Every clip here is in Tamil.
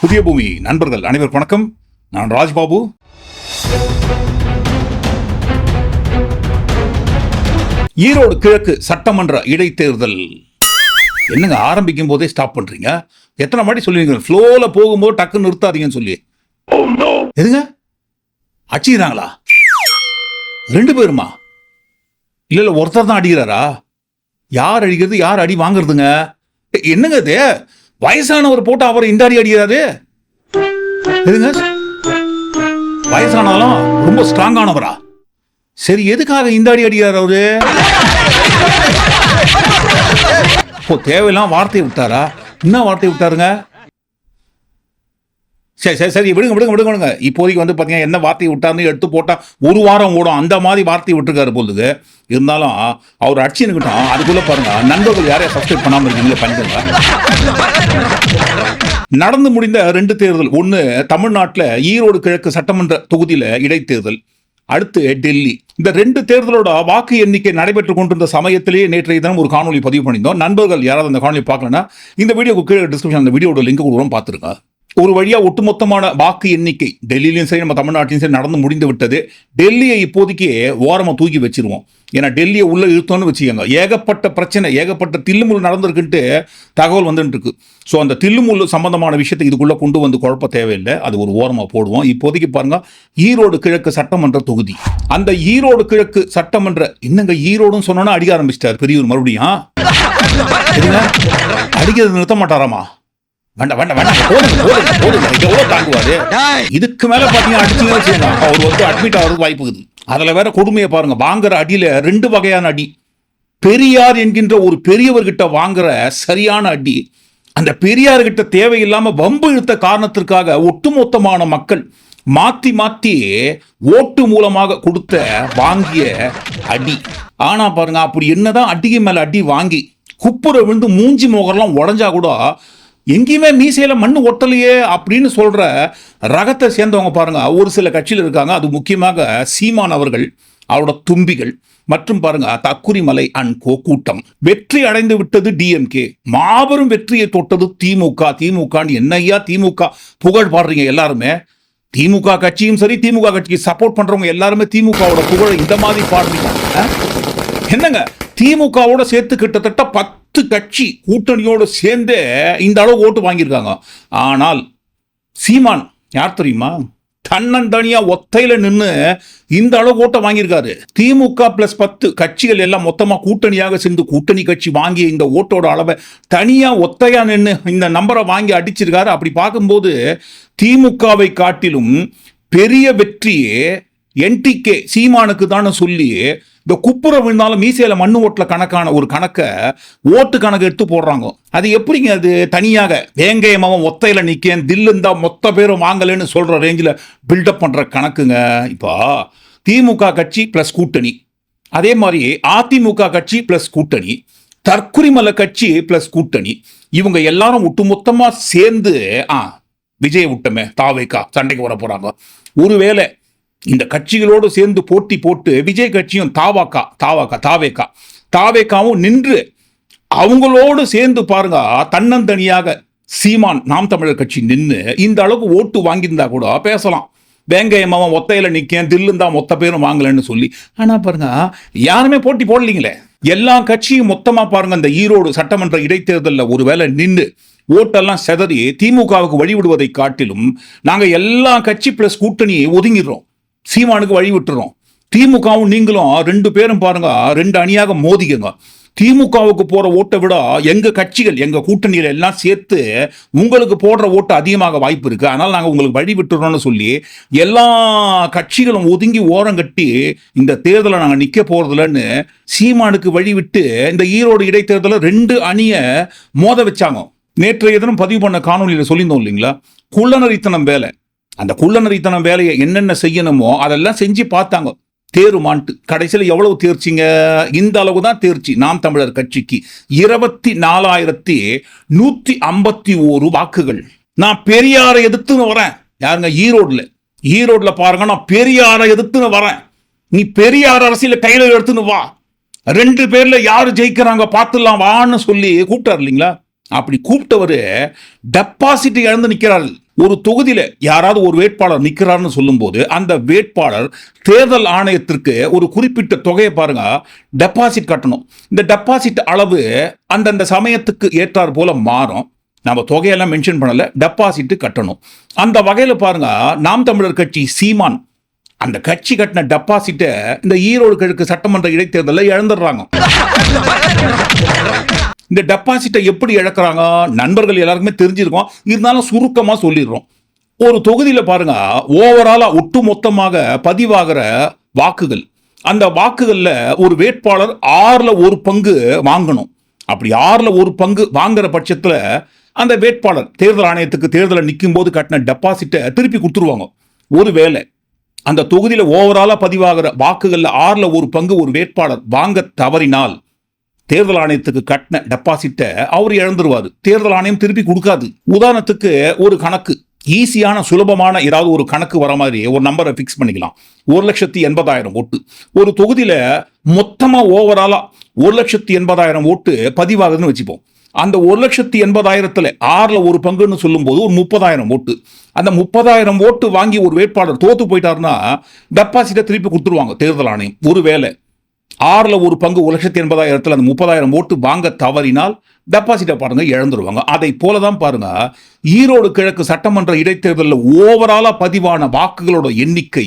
புதிய பூமி. நண்பர்கள் அனைவருக்கும் வணக்கம். நான் ராஜ்பாபு. ஈரோடு கிழக்கு சட்டமன்ற இடைத்தேர்தல். என்னங்க ஆரம்பிக்கும் போதே ஸ்டாப் பண்றீங்க? எத்தனை வாட்டி சொல்லுவீங்க ஃப்ளோல போகும்போது டக்குன்னு நிறுத்தாதீங்கன்னு சொல்லி. எதுங்க? அடிச்சுக்கிறாங்களா? ரெண்டு பேருமா? இல்ல இல்ல ஒருத்தர் தான் அடிக்கிறாரா? யார் அடிக்கிறது யார் அடி வாங்குறதுங்க? என்னங்க இது? வயசானவர் போட்டு அவர் இந்த அடி அடிக்கிறாரு? எதுங்க வயசானாலும் ரொம்ப ஸ்ட்ராங்கானவரா சரி எதுக்காக இந்த அடி அடிக்கிறார் அவரு? இப்போ தேவையெல்லாம் வார்த்தையை விட்டாரா? என்ன வார்த்தையை விட்டாருங்க? சரி சரி சரி விடுங்க விடுங்க விடுங்க விடுங்க. இப்போதைக்கு வந்து பார்த்தீங்கன்னா என்ன வார்த்தையை விட்டாருன்னு எடுத்து போட்டால் ஒரு வாரம் ஓடும். அந்த மாதிரி வார்த்தையை விட்டுருக்காரு போலுது இருந்தாலும் அவர் அடிச்சு நிற்கட்டும் அதுக்குள்ளே பாருங்க நண்பர்கள் யாரையும் சப்ஸ்கிரைப் பண்ணாமல் இருக்கீங்களே? பண்ணிடுங்க நடந்து முடிந்த ரெண்டு தேர்தல். ஒன்று தமிழ்நாட்டில் ஈரோடு கிழக்கு சட்டமன்ற தொகுதியில் இடைத்தேர்தல். அடுத்து டெல்லி. இந்த ரெண்டு தேர்தலோட வாக்கு எண்ணிக்கை நடைபெற்று கொண்டிருந்த சமயத்திலேயே நேற்றைய தினம் ஒரு காணொலி பதிவு பண்ணியிருந்தோம். நண்பர்கள் யாராவது அந்த காணொலி பார்க்கலன்னா இந்த வீடியோக்கு கீழே டிஸ்கிரிப்ஷன் அந்த வீடியோட லிங்க் கொடுக்குறோம் பார்த்துருங்க. ஒரு வழியாக ஒட்டுமொத்தமான வாக்கு எண்ணிக்கை டெல்லியிலும் சரி நம்ம தமிழ்நாட்டிலும் சரி நடந்து முடிந்து விட்டது டெல்லியை இப்போதைக்கு ஓரமாக தூக்கி வச்சிருவோம். ஏன்னா டெல்லியை உள்ளே இழுத்தோம்னு வச்சுக்கோங்க. ஏகப்பட்ட பிரச்சனை ஏகப்பட்ட தில்லுமுள் நடந்திருக்குன்ட்டு தகவல் வந்துட்டு இருக்கு ஸோ அந்த தில்லுமுள் சம்பந்தமான விஷயத்தை இதுக்குள்ளே கொண்டு வந்து குழப்ப தேவையில்லை. அது ஒரு ஓரமாக போடுவோம். இப்போதைக்கு பாருங்க ஈரோடு கிழக்கு சட்டமன்ற தொகுதி. அந்த ஈரோடு கிழக்கு சட்டமன்ற என்னங்க ஈரோடுன்னு சொன்னோன்னா அடிக்க ஆரம்பிச்சிட்டார் பெரியவர் மறுபடியும் அடிக்கிறது நிறுத்த மாட்டாராமா? வேண்டாம் வேண்டாம் வேண்டாம் தாங்குவாரு? இதுக்கு மேல பாத்தீங்கன்னா அடிச்சுங்க வச்சுக்கோங்க. அவர் வந்து அட்மிட் ஆகிறதுக்கு வாய்ப்பு இருக்குது. அதுல வேற கொடுமையை பாருங்க. வாங்குற அடியில ரெண்டு வகையான அடி. பெரியார் என்கின்ற ஒரு பெரியவர்கிட்ட வாங்குற சரியான அடி. அந்த பெரியார்கிட்ட தேவையில்லாம வம்பு இழுத்த காரணத்திற்காக ஒட்டுமொத்தமான மக்கள் மாத்தி மாத்தி ஓட்டு மூலமாக கொடுத்த வாங்கிய அடி. ஆனா பாருங்க அப்படி என்னதான் அடிக்கு மேல அடி வாங்கி குப்புற விழுந்து மூஞ்சி முகரெல்லாம் உடஞ்சா கூட எங்கேயுமே மீசையில் மண் ஒட்டலையே அப்படின்னு சொல்கிற ரகத்தை சேர்ந்தவங்க பாருங்க. ஒரு சில கட்சியில் இருக்காங்க. அது முக்கியமாக சீமான் அவர்கள் அவரோட தும்பிகள். மற்றும் பாருங்க தக்குரிமலை அண்ட் கோ கூட்டம் வெற்றி அடைந்து விட்டது டிஎம்கே மாபெரும் வெற்றியை தொட்டது திமுக. திமுகன்னு என்னையா திமுக? புகழ் பாடுறீங்க எல்லாருமே. திமுக கட்சியும் சரி திமுக கட்சிக்கு சப்போர்ட் பண்றவங்க எல்லாருமே திமுகவோட புகழை இந்த மாதிரி பாடுறீங்க. என்னங்க? திமுகவோட சேர்த்து கிட்டத்தட்ட பத்து கட்சி கூட்டணியோடு சேர்ந்தே இந்த அளவு ஓட்டு வாங்கியிருக்காங்க. ஆனால் சீமான் யார் தெரியுமா? தன்னந்தனியா ஒத்தையில நின்று இந்த அளவு ஓட்டை வாங்கியிருக்காரு. திமுக பிளஸ் பத்து கட்சிகள் எல்லாம் மொத்தமாக கூட்டணியாக சேர்ந்து கூட்டணி கட்சி வாங்கிய இந்த ஓட்டோட அளவை தனியா ஒத்தையா நின்று இந்த நம்பரை வாங்கி அடிச்சிருக்காரு. அப்படி பார்க்கும்போது திமுகவை காட்டிலும் பெரிய வெற்றியே என்டிகே சீமானுக்கு தானே சொல்லி இந்த குப்புற விழுந்தாலும் மீசையில மண்ணு ஓட்டில் கணக்கான ஒரு கணக்கை ஓட்டு கணக்கு எடுத்து போடுறாங்க. அது எப்படிங்க அது? தனியாக வேங்கையமாவும் ஒத்தையில் நிற்கேன் தில்லுந்தா மொத்த பேரும் வாங்கலைன்னு சொல்கிற ரேஞ்சில் பில்டப் பண்ணுற கணக்குங்க. இப்போ திமுக கட்சி ப்ளஸ் கூட்டணி. அதே மாதிரி அதிமுக கட்சி ப்ளஸ் கூட்டணி தற்குறிமல கட்சி ப்ளஸ் கூட்டணி. இவங்க எல்லாரும் ஒட்டுமொத்தமாக சேர்ந்து ஆ விஜய் விட்டமே தாவேக்கா சண்டைக்கு வர போகிறாங்க ஒருவேளை இந்த கட்சிகளோடு சேர்ந்து போட்டி போட்டு விஜய் கட்சியும் தாவாக்கா தாவாக்கா தாவேக்கா. தாவேக்காவும் நின்று அவங்களோடு சேர்ந்து பாருங்க தன்னந்தனியாக சீமான் நாம் தமிழர் கட்சி நின்று இந்த அளவுக்கு ஓட்டு வாங்கியிருந்தா கூட பேசலாம். வேங்கையம்மாவன் ஒத்தையில் நிற்கேன் தில்லுந்தா மொத்த பேரும் வாங்கலன்னு சொல்லி. ஆனால் பாருங்க யாருமே போட்டி போடலீங்களே. எல்லா கட்சியும் மொத்தமாக பாருங்க இந்த ஈரோடு சட்டமன்ற இடைத்தேர்தலில் ஒருவேளை நின்று ஓட்டெல்லாம் செதறி திமுகவுக்கு வழிவிடுவதை காட்டிலும் நாங்கள் எல்லா கட்சி பிளஸ் கூட்டணியை ஒதுங்கிடுறோம். சீமானுக்கு வழி விட்டுறோம். திமுகவும் நீங்களும் ரெண்டு பேரும் பாருங்க ரெண்டு அணியாக மோதிக்கங்க. திமுகவுக்கு போற ஓட்டை விட எங்க கட்சிகள் எங்க கூட்டணியில எல்லாம் சேர்த்து உங்களுக்கு போடுற ஓட்டு அதிகமாக வாய்ப்பு இருக்கு. அதனால நாங்கள் உங்களுக்கு வழி விட்டுறோம்னு சொல்லி எல்லா கட்சிகளும் ஒதுங்கி ஓரம் கட்டி இந்த தேர்தலை நாங்கள் நிற்க போறதில்லன்னு சீமானுக்கு வழி விட்டு இந்த ஈரோடு இடைத்தேர்தலில் ரெண்டு அணியை மோத வச்சாங்க. நேற்றைய தினம் பதிவு பண்ண காணொலியில் சொல்லியிருந்தோம் இல்லைங்களா? குள்ளநரித்தனம் வேலை. அந்த குள்ளநரித்தனம் வேலையை என்னென்ன செய்யணுமோ அதெல்லாம் செஞ்சு பார்த்தாங்க. தேருமான்ட்டு. கடைசியில் எவ்வளவு தேர்ச்சிங்க? இந்த அளவு தான் தேர்ச்சி. நாம் தமிழர் கட்சிக்கு இருபத்தி நாலாயிரத்தி நூற்றி ஐம்பத்தி ஓரு வாக்குகள். நான் பெரியாரை எதிர்த்துன்னு வரேன். யாருங்க? ஈரோடில். ஈரோட்டில் பாருங்க நான் பெரியாரை எதிர்த்துன்னு வரேன். நீ பெரியார் அரசியல் கையில் எடுத்துன்னு வா. ரெண்டு பேரில் யார் ஜெயிக்கிறாங்க பார்த்துலாம் வான்னு சொல்லி கூப்பிட்டார் இல்லைங்களா? அப்படி கூப்பிட்டவர் டெபாசிட் இழந்து நிற்கிறார்கள் ஒரு தொகுதியில் யாராவது ஒரு வேட்பாளர் நிற்கிறார்னு சொல்லும்போது அந்த வேட்பாளர் தேர்தல் ஆணையத்திற்கு ஒரு குறிப்பிட்ட தொகையை பாருங்க டெபாசிட் கட்டணும். இந்த டெபாசிட் அளவு அந்தந்த சமயத்துக்கு ஏற்றார் போல மாறும். நம்ம தொகையெல்லாம் மென்ஷன் பண்ணல டெபாசிட் கட்டணும். அந்த வகையில் பாருங்க நாம் தமிழர் கட்சி சீமான் அந்த கட்சி கட்டின டெபாசிட்டை இந்த ஈரோடு கிழக்கு சட்டமன்ற இடைத்தேர்தலில் இழந்துடுறாங்க. இந்த டெபாசிட்டை எப்படி இழக்கிறாங்க? நண்பர்கள் எல்லாருக்குமே தெரிஞ்சிருக்கோம். இருந்தாலும் சுருக்கமாக சொல்லிடுறோம். ஒரு தொகுதியில் பாருங்க ஓவராலாக ஒட்டு மொத்தமாக பதிவாகிற வாக்குகள். அந்த வாக்குகளில் ஒரு வேட்பாளர் ஆறில் ஒரு பங்கு வாங்கணும். அப்படி ஆறில் ஒரு பங்கு வாங்குற பட்சத்தில் அந்த வேட்பாளர் தேர்தல் ஆணையத்துக்கு தேர்தலில் நிற்கும் போது கட்டின டெபாசிட்டை திருப்பி கொடுத்துருவாங்க. ஒருவேளை அந்த தொகுதியில் ஓவராலாக பதிவாகிற வாக்குகளில் ஆறில் ஒரு பங்கு ஒரு வேட்பாளர் வாங்க தவறினால் தேர்தல் ஆணையத்துக்கு கட்டின டெபாசிட்டை அவர் இழந்துருவார். தேர்தல் ஆணையம் திருப்பி கொடுக்காது. உதாரணத்துக்கு ஒரு கணக்கு. ஈஸியான சுலபமான ஏதாவது ஒரு கணக்கு வர மாதிரி ஒரு நம்பரை ஃபிக்ஸ் பண்ணிக்கலாம். ஒரு லட்சத்தி எண்பதாயிரம் ஓட்டு. ஒரு தொகுதியில் மொத்தமாக ஓவராலாக ஒரு லட்சத்தி எண்பதாயிரம் ஓட்டு பதிவாகுதுன்னு வச்சுப்போம். அந்த ஒரு லட்சத்தி எண்பதாயிரத்தில் ஆறில் ஒரு பங்குன்னு சொல்லும்போது ஒரு முப்பதாயிரம் ஓட்டு. அந்த முப்பதாயிரம் ஓட்டு வாங்கி ஒரு வேட்பாளர் தோத்து போயிட்டாருன்னா டெபாசிட்டை திருப்பி கொடுத்துருவாங்க தேர்தல் ஆணையம். ஒரு வேலை ஆறில் ஒரு பங்கு ஒரு லட்சத்தி எண்பதாயிரத்தில் அந்த முப்பதாயிரம் ஓட்டு வாங்க தவறினால் டெபாசிட்டை பாருங்க இழந்துருவாங்க. அதை போல தான் பாருங்க ஈரோடு கிழக்கு சட்டமன்ற இடைத்தேர்தலில் ஓவராலாக பதிவான வாக்குகளோட எண்ணிக்கை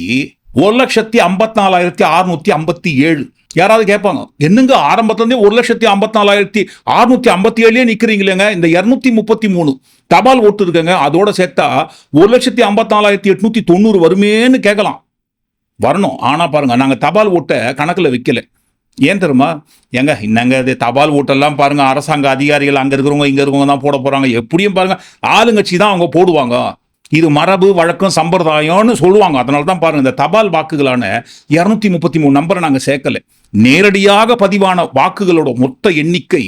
ஒரு லட்சத்தி ஐம்பத்தி நாலாயிரத்தி அறுநூத்தி ஐம்பத்தி ஏழு. யாராவது கேட்பாங்க என்னங்க ஆரம்பத்துலேருந்தே ஒரு லட்சத்தி ஐம்பத்தி நாலாயிரத்தி அறுநூத்தி ஐம்பத்தி ஏழுலேயே நிற்கிறீங்களேங்க இந்த இரநூத்தி முப்பத்தி மூணு. தபால் ஓட்டு இருக்குங்க அதோட சேர்த்தா ஒரு லட்சத்தி ஐம்பத்தி நாலாயிரத்தி எட்நூத்தி தொண்ணூறு வருமேன்னு கேட்கலாம். வரணும். ஆனால் பாருங்கள் நாங்கள் தபால் ஓட்டை கணக்கில் வைக்கல. ஏன் தெரியுமா? ஏங்க என்னங்க இது தபால் ஓட்டெல்லாம் பாருங்க அரசாங்க அதிகாரிகள் அங்கே இருக்கிறவங்க இங்கே இருக்கிறவங்க தான் போட போகிறாங்க எப்படியும் பாருங்கள் ஆளுங்கட்சி தான் அவங்க போடுவாங்க. இது மரபு வழக்கம் சம்பிரதாயம்னு சொல்லுவாங்க. அதனால தான் பாருங்கள் இந்த தபால் வாக்குகளான இரநூத்தி முப்பத்தி மூணு நம்பரை நாங்கள் சேர்க்கல. நேரடியாக பதிவான வாக்குகளோட மொத்த எண்ணிக்கை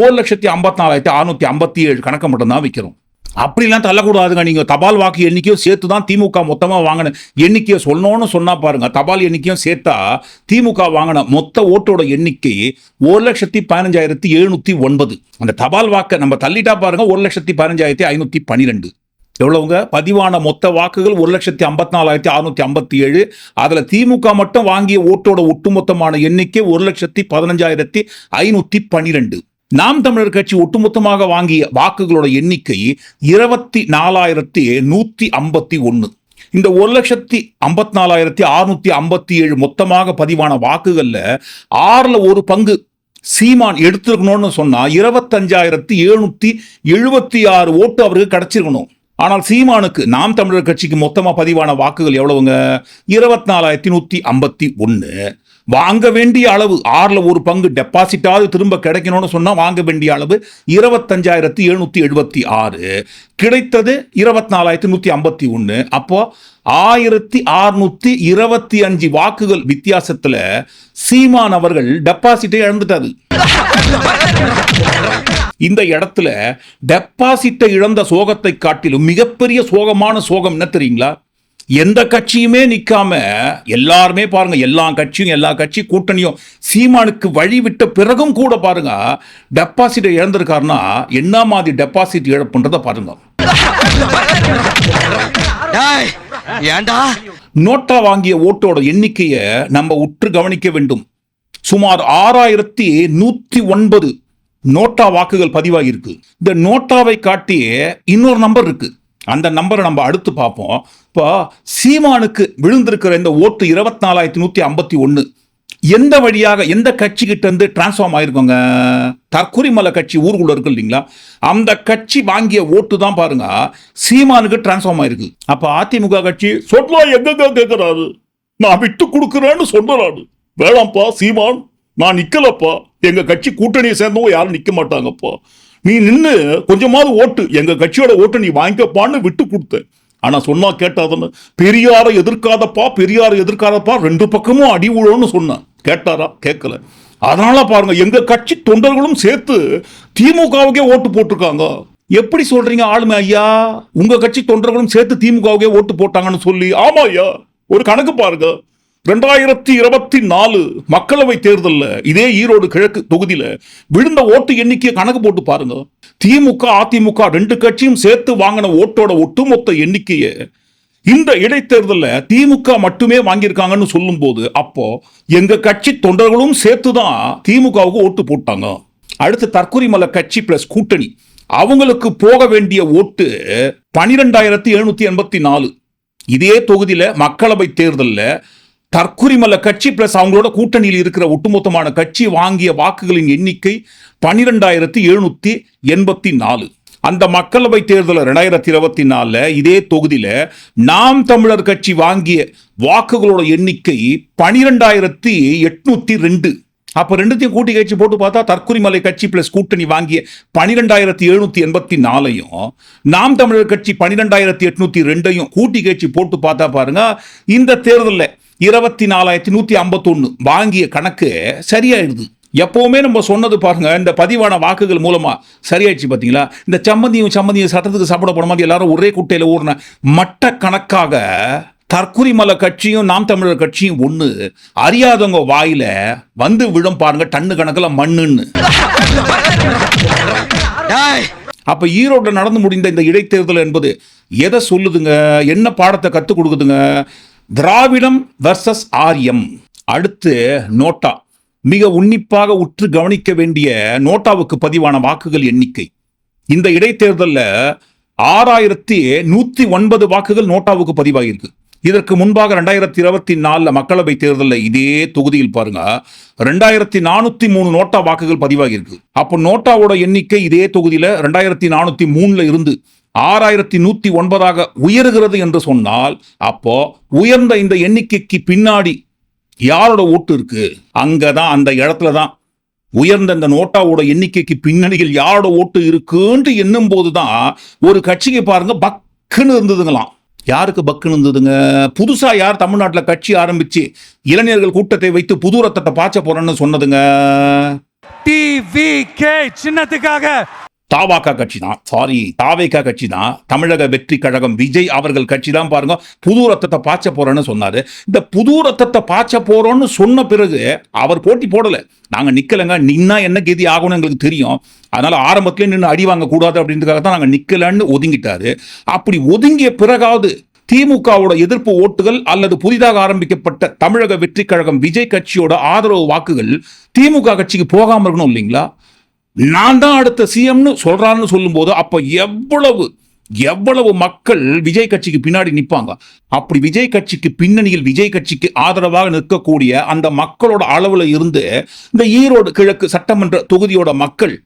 ஒரு லட்சத்தி ஐம்பத்தி நாலாயிரத்தி அறுநூத்தி ஐம்பத்தி ஏழு கணக்கை மட்டும்தான் விற்கிறோம் அப்படிலாம் தள்ளக்கூடாதுங்க. நீங்கள் தபால் வாக்கு எண்ணிக்கையும் சேர்த்து தான் திமுக மொத்தமாக வாங்கின எண்ணிக்கையை சொல்லணும்னு சொன்னால் பாருங்கள் தபால் எண்ணிக்கையும் சேர்த்தா திமுக வாங்கின மொத்த ஓட்டோட எண்ணிக்கை ஒரு லட்சத்தி பதினஞ்சாயிரத்தி எழுநூற்றி ஒன்பது. அந்த தபால் வாக்கை நம்ம தள்ளிட்டா பாருங்க. ஒரு லட்சத்தி பதினஞ்சாயிரத்தி ஐநூற்றி பன்னிரெண்டு எவ்வளவுங்க? பதிவான மொத்த வாக்குகள் ஒரு லட்சத்தி ஐம்பத்தி நாலாயிரத்தி அறுநூத்தி ஐம்பத்தி ஏழு அதில் திமுக மட்டும் வாங்கிய ஓட்டோட ஒட்டுமொத்தமான எண்ணிக்கை ஒரு லட்சத்தி பதினஞ்சாயிரத்தி ஐநூற்றி பன்னிரெண்டு நாம் தமிழர் கட்சி ஒட்டுமொத்தமாக வாங்கிய வாக்குகளோட எண்ணிக்கை இருபத்தி நாலாயிரத்தி நூற்றி ஐம்பத்தி ஒன்று இந்த ஒரு லட்சத்தி ஐம்பத்தி நாலாயிரத்தி அறுநூத்தி ஐம்பத்தி ஏழு மொத்தமாக பதிவான வாக்குகளில் ஆறில் ஒரு பங்கு சீமான் எடுத்திருக்கணும்னு சொன்னால் இருபத்தஞ்சாயிரத்தி எழுநூற்றி எழுபத்தி ஆறு ஓட்டு அவருக்கு கிடச்சிருக்கணும். ஆனால் சீமானுக்கு நாம் தமிழர் கட்சிக்கு மொத்தமாக பதிவான வாக்குகள் எவ்வளவுங்க? இருபத்தி நாலாயிரத்தி நூற்றி ஐம்பத்தி ஒன்று வாங்க வேண்டிய அளவு. ஆறில் ஒரு பங்கு டெபாசிட்டாவது திரும்ப கிடைக்கணும்னு சொன்னால் வாங்க வேண்டிய அளவு இருபத்தஞ்சாயிரத்தி எழுநூத்தி எழுபத்தி ஆறு. கிடைத்தது இருபத்தி நாலாயிரத்தி நூற்றி ஐம்பத்தி ஒன்னு. அப்போ ஆயிரத்தி அறுநூத்தி இருபத்தி அஞ்சு வாக்குகள் வித்தியாசத்தில் சீமான் அவர்கள் டெபாசிட்டை இழந்துட்டாரு. இந்த இடத்துல டெபாசிட்டை இழந்த சோகத்தை காட்டிலும் மிகப்பெரிய சோகமான சோகம் என்ன தெரியுங்களா? எந்த கட்சியுமே நிக்காம எல்லாருமே பாருங்க எல்லா கட்சியும் எல்லா கட்சி கூட்டணியும் சீமானுக்கு வழி விட்ட பிறகும் கூட பாருங்க டெபாசிட்டை இழந்திருக்காருன்னா என்ன மாதிரி டெபாசிட் இழப்புன்றதை பாருங்க. ஏன்டா? நோட்டா வாங்கிய ஓட்டோட எண்ணிக்கையை நம்ம உற்று கவனிக்க வேண்டும். சுமார் ஆறாயிரத்தி நூத்தி ஒன்பது நோட்டா வாக்குகள் பதிவாகியிருக்கு. இந்த நோட்டாவை காட்டி இன்னொரு நம்பர் இருக்கு. அந்த நம்பரை நம்ம அடுத்து பார்ப்போம். இப்போ சீமானுக்கு விழுந்திருக்கிற இந்த ஓட்டு இருபத்தி நாலாயிரத்தி நூத்தி ஐம்பத்தி ஒன்னு எந்த வழியாக எந்த கட்சிக்கிட்ட இருந்து டிரான்ஸ்ஃபார்ம் ஆயிருக்கோங்க? தற்குறிமலை கட்சி ஊருக்குள்ள இருக்கு இல்லைங்களா? அந்த கட்சி வாங்கிய ஓட்டு தான் பாருங்க சீமானுக்கு டிரான்ஸ்ஃபார்ம் ஆயிருக்கு. அப்போ அதிமுக கட்சி சொல்லா எங்க கேட்கிறாரு நான் விட்டு கொடுக்குறேன்னு சொல்றாரு வேணாம்ப்பா சீமான் நான் நிக்கலப்பா. எங்க கட்சி கூட்டணியை சேர்ந்தவங்க யாரும் நிக்க மாட்டாங்கப்பா. நீ நின்னு கொஞ்சமாவது ஓட்டு. எங்க கட்சியோட ஓட்டு நீ வாங்கிக்கப்பான்னு விட்டு கொடுத்த ஆனா சொன்னா கேட்டாதானே பெரியாரை எதிர்க்காதப்பா பெரியாரை எதிர்க்காதப்பா ரெண்டு பக்கமும் அடி உழுன்னு சொன்னேன் கேட்டாரா? கேட்கல அதனால பாருங்க எங்க கட்சி தொண்டர்களும் சேர்த்து திமுகவுக்கே ஓட்டு போட்டிருக்காங்க. எப்படி சொல்றீங்க ஆளுமை ஐயா? உங்க கட்சி தொண்டர்களும் சேர்த்து திமுகவுக்கே ஓட்டு போட்டாங்கன்னு சொல்லி. ஆமா ஐயா. ஒரு கணக்கு பாருங்க. ரெண்டாயிரத்தி இருபத்தி நாலு மக்களவை தேர்தலில் இதே ஈரோடு கிழக்கு தொகுதியில் விழுந்த ஓட்டு எண்ணிக்கையை கணக்கு போட்டு பாருங்க. திமுக அதிமுக ரெண்டு கட்சியும் சேர்த்து வாங்கின ஓட்டோட ஒட்டுமொத்த எண்ணிக்கையை இந்த இடைத்தேர்தலில் திமுக மட்டுமே வாங்கியிருக்காங்கன்னு சொல்லும்போது அப்போ எங்க கட்சி தொண்டர்களும் சேர்த்து தான் திமுகவுக்கு ஓட்டு போட்டாங்க. அடுத்து தற்கொலைமலை கட்சி பிளஸ் கூட்டணி. அவங்களுக்கு போக வேண்டிய ஓட்டு பனிரெண்டாயிரத்தி எழுநூத்தி எண்பத்தி நாலு. இதே தொகுதியில் மக்களவை தேர்தலில் தற்குறிமல்ல கட்சி பிளஸ் அவங்களோட கூட்டணியில் இருக்கிற ஒட்டுமொத்தமான கட்சி வாங்கிய வாக்குகளின் எண்ணிக்கை பனிரெண்டாயிரத்தி எழுநூத்தி எண்பத்தி நாலு. அந்த மக்களவை தேர்தல் ரெண்டாயிரத்தி இருபத்தி நாலுல இதே தொகுதியில நாம் தமிழர் கட்சி வாங்கிய வாக்குகளோட எண்ணிக்கை பனிரெண்டாயிரத்தி எட்நூத்தி ரெண்டு. அப்ப ரெண்டுத்தையும் கூட்டி கழிச்சு போட்டு பார்த்தா தற்குறிமலை கட்சி பிளஸ் கூட்டணி வாங்கிய பனிரெண்டாயிரத்தி எழுநூத்தி எண்பத்தி நாலையும் நாம் தமிழர் கட்சி பனிரெண்டாயிரத்தி எட்நூத்தி ரெண்டையும் கூட்டி கழிச்சு போட்டு பார்த்தா பாருங்க இந்த தேர்தலில் இருபத்தி நாலாயிரத்தி நூத்தி ஐம்பத்தொன்னு. வாங்கிய கணக்கு சரியாயிடுது. எப்பவுமே நம்ம சொன்னது பாருங்க இந்த பதிவான வாக்குகள் மூலமா சரியாயிடுச்சு பாத்தீங்களா? இந்த சம்மந்தியும் சம்மந்தியும் சட்டத்துக்கு சாப்பிட போன மாதிரி எல்லாரும் ஒரே குட்டையில ஊர்ன மட்ட கணக்காக தற்குறிமலை கட்சியும் நாம் தமிழர் கட்சியும் ஒண்ணு அறியாதவங்க வாயில வந்து விழும் பாருங்க டன்னு கணக்குல மண்ணுன்னு. அப்ப ஈரோட்ல நடந்து முடிந்த இந்த இடைத்தேர்தல் என்பது எதை சொல்லுதுங்க? என்ன பாடத்தை கத்துக் கொடுக்குதுங்க? திராவிடம் வர்சஸ் ஆரியம். அடுத்து நோட்டா. மிக உன்னிப்பாக உற்று கவனிக்க வேண்டிய நோட்டாவுக்கு பதிவான வாக்குகள் எண்ணிக்கை. இந்த இடைத்தேர்தலில் ஆறாயிரத்தி நூற்றி ஒன்பது வாக்குகள் நோட்டாவுக்கு பதிவாகியிருக்கு இதற்கு முன்பாக ரெண்டாயிரத்தி இருபத்தி நாலில் மக்களவை தேர்தலில் இதே தொகுதியில் பாருங்க. ரெண்டாயிரத்தி நானூத்தி மூணு நோட்டா வாக்குகள் பதிவாகியிருக்கு. அப்போ நோட்டாவோட எண்ணிக்கை இதே தொகுதியில் ரெண்டாயிரத்தி நானூத்தி மூணுல இருந்து ஆறாயிரத்தி நூற்றி ஒன்பதாக உயர்கிறது என்று சொன்னால் அப்போ உயர்ந்த இந்த எண்ணிக்கைக்கு பின்னாடி யாரோட ஓட்டு இருக்கு? அங்கதான் அந்த இடத்துல தான் உயர்ந்த இந்த நோட்டாவோட எண்ணிக்கைக்கு பின்னணியில் யாரோட ஓட்டு இருக்குன்ட்டு எண்ணும் போதுதான் ஒரு கட்சிக்கு பாருங்க பக்குன்னு இருந்ததுங்களாம். யாருக்கு பக்குன்னு இருந்ததுங்க? புதுசாக யார் தமிழ்நாட்டில் கட்சி ஆரம்பிச்சு இளைஞர்கள் கூட்டத்தை வைத்து புது ரத்தத்தை பாய்ச்ச போறேன்னு சொன்னதுங்க. டிவிகே சின்னத்துக்காக தாவாக்கா கட்சி தான் சாரி தாவேக்கா கட்சி தான் தமிழக வெற்றி கழகம் விஜய் அவர்கள் கட்சி தான் பாருங்க. புது ரத்தத்தை பாய்ச்ச போறேன்னு சொன்னாரு. இந்த புது ரத்தத்தை பாய்ச்ச போறோம்னு சொன்ன பிறகு அவர் போட்டி போடல. நாங்க நிற்கலைங்க நின்னா என்ன கதி ஆகும்னு எங்களுக்கு தெரியும். அதனால ஆரம்பத்திலே நின்று அடி வாங்க கூடாது அப்படின்றதுக்காக தான் நாங்க நிக்கலன்னு ஒதுங்கிட்டாரு. அப்படி ஒதுங்கிய பிறகாவது திமுகவோட எதிர்ப்பு ஓட்டுகள் அல்லது புதிதாக ஆரம்பிக்கப்பட்ட தமிழக வெற்றி கழகம் விஜய் கட்சியோட ஆதரவு வாக்குகள் திமுக கட்சிக்கு போகாமல் இருக்கணும் இல்லைங்களா? நான் தான் அடுத்த சிஎம்னு சொல்கிறான்னு சொல்லும்போது அப்போ எவ்வளவு எவ்வளவு மக்கள் விஜய் கட்சிக்கு பின்னாடி நிற்பாங்க அப்படி விஜய் கட்சிக்கு பின்னணியில் விஜய் கட்சிக்கு ஆதரவாக நிற்கக்கூடிய அந்த மக்களோட அளவில் இருந்து இந்த ஈரோடு கிழக்கு சட்டமன்ற தொகுதியோட மக்கள்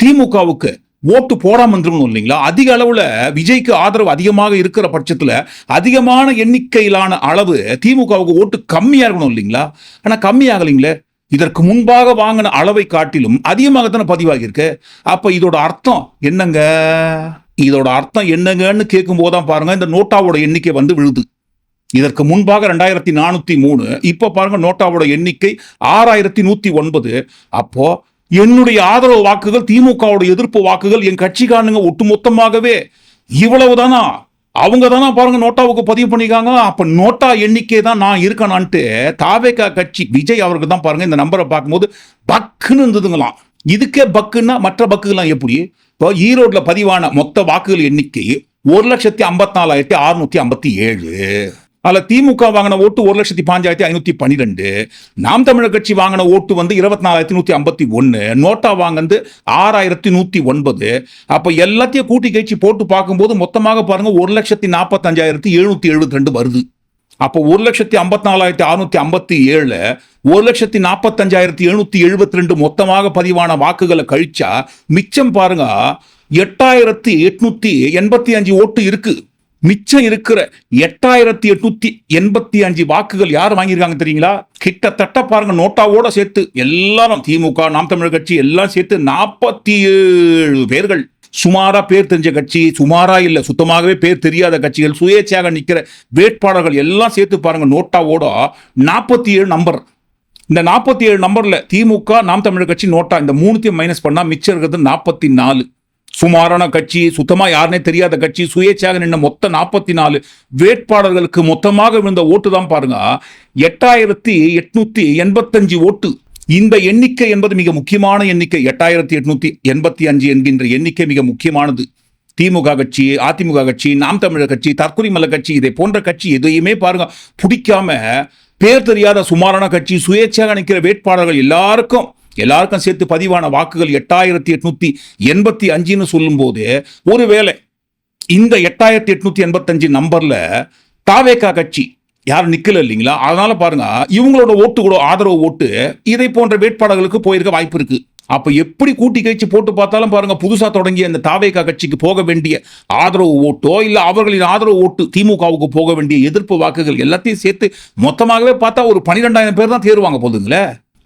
திமுகவுக்கு ஓட்டு போடாம இருந்திருக்கணும் இல்லைங்களா? அதிக அளவில் விஜய்க்கு ஆதரவு அதிகமாக இருக்கிற பட்சத்தில் அதிகமான எண்ணிக்கையிலான அளவு திமுகவுக்கு ஓட்டு கம்மியாக இருக்கணும் இல்லைங்களா? ஆனால் கம்மியாகலைங்களே. இதற்கு முன்பாக வாங்கின அளவை காட்டிலும் அதிகமாகத்தானே பதிவாகியிருக்கு. அப்ப இதோட அர்த்தம் என்னங்க? இதோட அர்த்தம் என்னங்கன்னு கேட்கும் போதான் பாருங்க இந்த நோட்டாவோட எண்ணிக்கை வந்து விழுது. இதற்கு முன்பாக ரெண்டாயிரத்தி நானூத்தி மூணு இப்ப பாருங்க நோட்டாவோட எண்ணிக்கை ஆறாயிரத்தி நூத்தி ஒன்பது. அப்போ என்னுடைய ஆதரவு வாக்குகள் திமுகவுடைய எதிர்ப்பு வாக்குகள் என் கட்சிக்காரனுங்க ஒட்டுமொத்தமாகவே இவ்வளவுதானா? அவங்க தானே பாருங்க நோட்டாவுக்கு பதிவு பண்ணியிருக்காங்க அப்ப நோட்டா எண்ணிக்கை தான் நான் இருக்கணான்ட்டு தாவேகா கட்சி விஜய் அவருக்கு தான் பாருங்க இந்த நம்பரை பார்க்கும்போது பக்குன்னு இருந்ததுங்களாம். இதுக்கே பக்குன்னா மற்ற பக்குகள்லாம் எப்படி? இப்போ ஈரோட்ல பதிவான மொத்த வாக்குகள் எண்ணிக்கை ஒரு லட்சத்தி ஐம்பத்தி நாலாயிரத்தி அறுநூத்தி ஐம்பத்தி ஏழு. அதில் திமுக வாங்கின ஓட்டு ஒரு லட்சத்தி பாஞ்சாயிரத்தி ஐநூற்றி பன்னிரெண்டு நாம் தமிழர் கட்சி வாங்கின ஓட்டு வந்து இருபத்தி நாலாயிரத்தி நூற்றி ஐம்பத்தி ஒன்று நோட்டா வாங்கினது ஆறாயிரத்தி நூற்றி ஒன்பது. அப்போ எல்லாத்தையும் கூட்டி கழிச்சு போட்டு பார்க்கும்போது மொத்தமாக பாருங்கள் ஒரு லட்சத்தி நாற்பத்தஞ்சாயிரத்தி எழுநூற்றி எழுபத்தி ரெண்டு வருது. அப்போ ஒரு லட்சத்தி ஐம்பத்தி நாலாயிரத்தி அறுநூத்தி ஐம்பத்தி ஏழு ஒரு லட்சத்தி நாற்பத்தஞ்சாயிரத்தி எழுநூத்தி எழுபத்தி ரெண்டு மொத்தமாக பதிவான வாக்குகளை கழிச்சா மிச்சம் பாருங்க எட்டாயிரத்தி எட்நூத்தி எண்பத்தி அஞ்சு ஓட்டு இருக்குது மிச்சம் இருக்கிற எட்டாயிரத்தி எட்நூத்தி எண்பத்தி அஞ்சு வாக்குகள் யார் வாங்கியிருக்காங்க தெரியுங்களா? கிட்டத்தட்ட பாருங்க நோட்டாவோட சேர்த்து எல்லாரும் திமுக நாம் தமிழர் கட்சி எல்லாம் சேர்த்து நாற்பத்தி ஏழு பேர்கள். சுமாரா பேர் தெரிஞ்ச கட்சி சுமாரா இல்லை சுத்தமாகவே பேர் தெரியாத கட்சிகள் சுயேட்சையாக நிற்கிற வேட்பாளர்கள் எல்லாம் சேர்த்து பாருங்க நோட்டாவோட நாற்பத்தி ஏழு நம்பர் இந்த நாற்பத்தி ஏழு நம்பரில் திமுக நாம் தமிழர் கட்சி நோட்டா இந்த மூணுத்தையும் மைனஸ் பண்ணால் மிச்சம் இருக்கிறது நாற்பத்தி நாலு. சுமாரான கட்சி சுத்தமா யாருனே தெரியாத கட்சி சுயேட்சையாக நின்ன மொத்த நாற்பத்தி நாலு வேட்பாளர்களுக்கு மொத்தமாக விழுந்த ஓட்டு தான் பாருங்க. எட்டாயிரத்தி எட்நூத்தி எண்பத்தஞ்சு ஓட்டு. இந்த எண்ணிக்கை என்பது மிக முக்கியமான எண்ணிக்கை. எட்டாயிரத்தி எட்நூத்தி எண்பத்தி அஞ்சு என்கின்ற எண்ணிக்கை மிக முக்கியமானது. திமுக கட்சி அதிமுக கட்சி நாம் தமிழர் கட்சி தற்கொலை கட்சி இதை போன்ற கட்சி எதையுமே பாருங்க பிடிக்காம பேர் தெரியாத சுமாரான கட்சி சுயேட்சையாக நிற்கிற வேட்பாளர்கள் எல்லாருக்கும் எல்லாருக்கும் சேர்த்து பதிவான வாக்குகள் எட்டாயிரத்தி எட்நூத்தி எண்பத்தி அஞ்சுன்னு சொல்லும்போது ஒருவேளை இந்த எட்டாயிரத்தி எட்நூத்தி எண்பத்தஞ்சு நம்பர்ல தாவேக்கா கட்சி யாரும் நிக்கல இல்லைங்களா? அதனால பாருங்க இவங்களோட ஓட்டு கூட ஆதரவு ஓட்டு இதை போன்ற வேட்பாளர்களுக்கு போயிருக்க வாய்ப்பு இருக்கு. அப்ப எப்படி கூட்டி கழிச்சு போட்டு பார்த்தாலும் பாருங்க புதுசா தொடங்கிய அந்த தாவேகா கட்சிக்கு போக வேண்டிய ஆதரவு ஓட்டோ இல்ல அவர்களின் ஆதரவு ஓட்டு திமுகவுக்கு போக வேண்டிய எதிர்ப்பு வாக்குகள் எல்லாத்தையும் சேர்த்து மொத்தமாகவே பார்த்தா ஒரு பன்னிரெண்டாயிரம் பேர் தான் தேர்வாங்க போதுங்களே.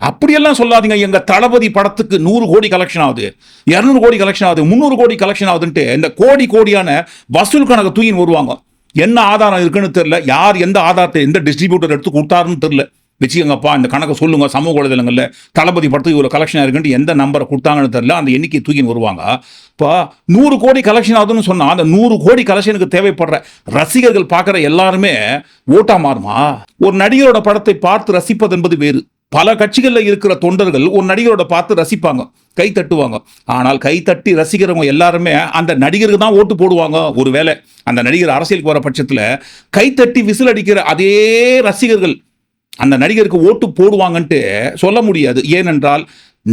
அப்படியெல்லாம் சொல்லாதீங்க. எங்க தளபதி படத்துக்கு நூறு கோடி கலெக்ஷன் ஆகுது. இரநூறு கோடி கலெக்ஷன் ஆகுது. முந்நூறு கோடி கலெக்ஷன் ஆகுதுன்ட்டு இந்த கோடி கோடியான வசூல் கணக்கு தூக்கின்னு வருவாங்க. என்ன ஆதாரம் இருக்குன்னு தெரில யார் எந்த ஆதாரத்தை எந்த டிஸ்ட்ரிபியூட்டர் எடுத்து கொடுத்தாருன்னு தெரில வச்சுக்கோங்கப்பா இந்த கணக்கை சொல்லுங்க. சமூக வலைதளங்களில் தளபதி படத்துக்கு இவ்வளோ கலெக்ஷன் இருக்குன்ட்டு எந்த நம்பரை கொடுத்தாங்கன்னு தெரில அந்த எண்ணிக்கை தூக்கின்னு வருவாங்க. இப்போ நூறு கோடி கலெக்ஷன் ஆகுதுன்னு சொன்னால் அந்த நூறு கோடி கலெக்ஷனுக்கு தேவைப்படுற ரசிகர்கள் பார்க்குற எல்லாருமே ஓட்டா மாறுமா? ஒரு நடிகரோட படத்தை பார்த்து ரசிப்பது என்பது வேறு. பல கட்சிகளில் இருக்கிற தொண்டர்கள் ஒரு நடிகரோட பார்த்து ரசிப்பாங்க கை தட்டுவாங்க. ஆனால் கை தட்டி ரசிக்கிறவங்க எல்லாருமே அந்த நடிகருக்கு தான் ஓட்டு போடுவாங்க. ஒருவேளை அந்த நடிகர் அரசியலுக்கு வர பட்சத்தில் கை தட்டி விசில் அடிக்கிற அதே ரசிகர்கள் அந்த நடிகருக்கு ஓட்டு போடுவாங்கன்ட்டு சொல்ல முடியாது. ஏனென்றால்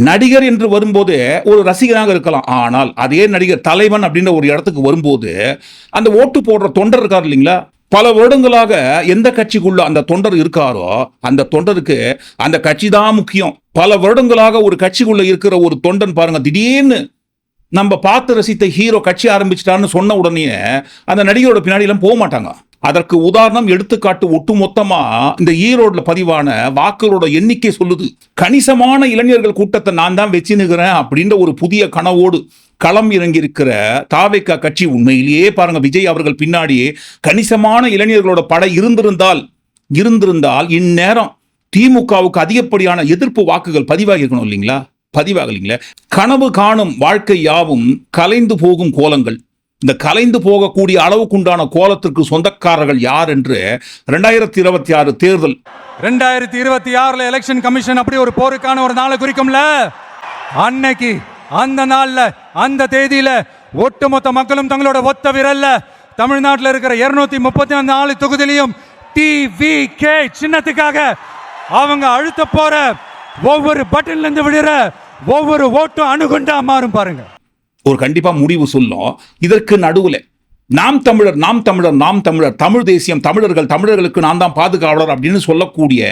நடிகர் என்று வரும்போது ஒரு ரசிகராக இருக்கலாம். ஆனால் அதே நடிகர் தலைவன் அப்படின்ற ஒரு இடத்துக்கு வரும்போது அந்த ஓட்டு போடுற தொண்டர் இருக்கார் இல்லைங்களா? பல வருடங்களாக எந்த கட்சிக்குள்ள அந்த தொண்டர் இருக்காரோ அந்த தொண்டருக்கு அந்த கட்சி தான் முக்கியம். பல வருடங்களாக ஒரு கட்சிக்குள்ள இருக்கிற ஒரு தொண்டன் பாருங்க திடீர்னு நம்ம பார்த்து ரசித்த ஹீரோ கட்சி ஆரம்பிச்சிட்டான்னு சொன்ன உடனே அந்த நடிகரோட பின்னாடியெல்லாம் போக மாட்டாங்க. அதற்கு உதாரணம் எடுத்துக்காட்டு ஒட்டுமொத்தமா இந்த ஈரோட்ல பதிவான வாக்குகளோட எண்ணிக்கை சொல்லுது. கணிசமான இளைஞர்கள் கூட்டத்தை நான் தான் வச்சுனுக்கிறேன் அப்படின்ற ஒரு புதிய கனவோடு களம் இறங்கியிருக்கிற தாவேக்கா கட்சி உண்மையிலேயே பாருங்க விஜய் அவர்கள் பின்னாடியே கணிசமான இளைஞர்களோட படை இருந்திருந்தால் இருந்திருந்தால் இந்நேரம் திமுகவுக்கு அதிகப்படியான எதிர்ப்பு வாக்குகள் பதிவாகி இருக்கணும் இல்லைங்களா? பதிவாகலைங்களா. கனவு காணும் வாழ்க்கை யாவும் கலைந்து போகும் கோலங்கள். இந்த கலைந்து போகக்கூடிய அளவுக்குண்டான கோலத்திற்கு சொந்தக்காரர்கள் யார் என்று ரெண்டாயிரத்தி இருபத்தி ஆறு தேர்தல். ரெண்டாயிரத்தி இருபத்தி ஆறுல எலெக்ஷன் கமிஷன் அப்படி ஒரு போருக்கான ஒரு நாளை குறிக்கும்ல? அன்னைக்கு. அந்த நாள்ல அந்த தேதியில ஒட்டுமொத்த மக்களும் தங்களோட ஒத்த விரல்ல தமிழ்நாட்டில் இருக்கிற இருநூத்தி முப்பத்தி நாலு தொகுதியிலையும் டி கே சின்னத்துக்காக அவங்க அழுத்த போற ஒவ்வொரு பட்டன்ல இருந்து விடுற ஒவ்வொரு ஓட்டும் அணுகுண்டா மாறும் பாருங்க. ஒரு கண்டிப்பா முடிவு சொல்லும். இதற்கு நடுவில் நாம் தமிழர் நாம் தமிழர் நாம் தமிழர் தமிழ் தேசியம் தமிழர்கள் தமிழர்களுக்கு நான் தான் பாதுகாவலர் அப்படின்னு சொல்லக்கூடிய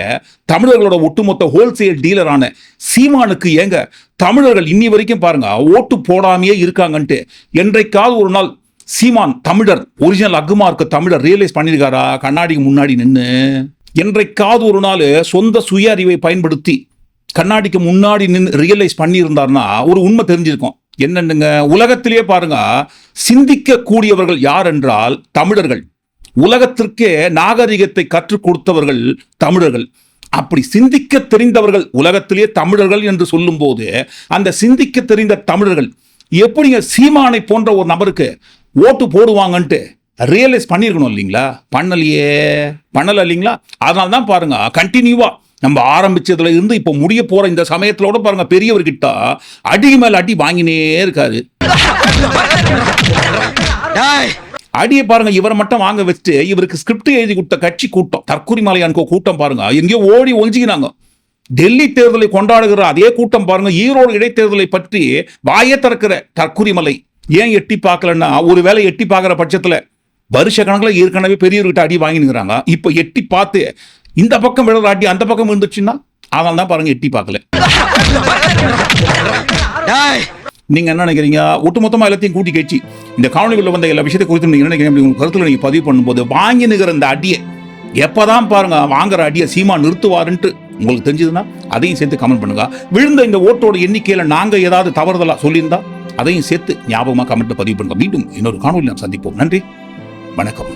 தமிழர்களோட ஒட்டுமொத்த ஹோல்சேல் டீலரான சீமானுக்கு ஏங்க தமிழர்கள் இன்னி வரைக்கும் பாருங்க ஓட்டு போடாமையே இருக்காங்கன்ட்டு என்றைக்காவது ஒரு நாள் சீமான் தமிழர் ஒரிஜினல் அக்குமார்க்கு தமிழர் ரியலைஸ் பண்ணியிருக்காரா கண்ணாடிக்கு முன்னாடி நின்று என்றைக்காவது ஒரு நாள் சொந்த சுய அறிவை பயன்படுத்தி கண்ணாடிக்கு முன்னாடி நின்று ரியலைஸ் பண்ணியிருந்தார்னா ஒரு உண்மை தெரிஞ்சிருக்கும். என்னென்னுங்க? உலகத்திலேயே பாருங்க. சிந்திக்கக்கூடியவர்கள் யார் என்றால் தமிழர்கள். உலகத்திற்கே நாகரிகத்தை கற்றுக் கொடுத்தவர்கள் தமிழர்கள். அப்படி சிந்திக்க தெரிந்தவர்கள் உலகத்திலேயே தமிழர்கள் என்று சொல்லும்போது அந்த சிந்திக்க தெரிந்த தமிழர்கள் எப்படிங்க சீமானை போன்ற ஒரு நபருக்கு ஓட்டு போடுவாங்கன்ட்டு ரியலைஸ் பண்ணியிருக்கணும் இல்லைங்களா? பண்ணலையே. பண்ணலை இல்லைங்களா? அதனால தான் பாருங்க கண்டினியூவாக நம்ம ஆரம்பிச்சதுல இருந்து இப்போ முடிய போற இந்த சமயத்துல கூட பாருங்க பெரியவர்கிட்ட அடி மேல அடி வாங்கினே இருக்காரு. டேய் அடியை பாருங்க இவரை மட்டும் வாங்க வச்சுட்டு இவருக்கு ஸ்கிரிப்ட் எழுதி கொடுத்த கட்சி கூட்டம் தற்கொலை மலையான்கோ கூட்டம் பாருங்க. எங்கேயோ ஓடி ஒழிஞ்சிக்கினாங்க டெல்லி தேர்தலை கொண்டாடுகிற அதே கூட்டம் பாருங்க ஈரோடு இடைத்தேர்தலை பற்றி வாயே திறக்கிற தற்கொலை மலை. ஏன் எட்டி பார்க்கலன்னா ஒருவேளை எட்டி பார்க்குற பட்சத்துல வருஷ கணக்கில் ஏற்கனவே பெரியவர்கிட்ட அடி வாங்கினுங்கிறாங்க. இப்போ எட்டி பார்த்து இந்த பக்கம் விழுற அடி அந்த பக்கம் விழுந்துச்சுன்னா அதனால தான் பாருங்க எட்டி பார்க்கல. நீங்க என்ன நினைக்கிறீங்க? ஒட்டுமொத்தமா எல்லாத்தையும் கூட்டி கழிச்சு இந்த காணொலிகளில் வந்த எல்லா விஷயத்தை குறித்து நீங்க நினைக்கிறீங்க உங்க கருத்துல நீங்க பதிவு பண்ணும்போது வாங்கி நிற்கிற இந்த அடியை எப்பதான் பாருங்க வாங்குற அடியை சீமா நிறுத்துவாருன்ட்டு உங்களுக்கு தெரிஞ்சதுன்னா அதையும் சேர்த்து கமெண்ட் பண்ணுங்க. விழுந்த இந்த ஓட்டோட எண்ணிக்கையில நாங்க ஏதாவது தவறுதலா சொல்லியிருந்தா அதையும் சேர்த்து ஞாபகமா கமெண்ட்ல பதிவு பண்ணுங்க. மீண்டும் இன்னொரு காணொலி நாம் சந்திப்போம். நன்றி. வணக்கம்.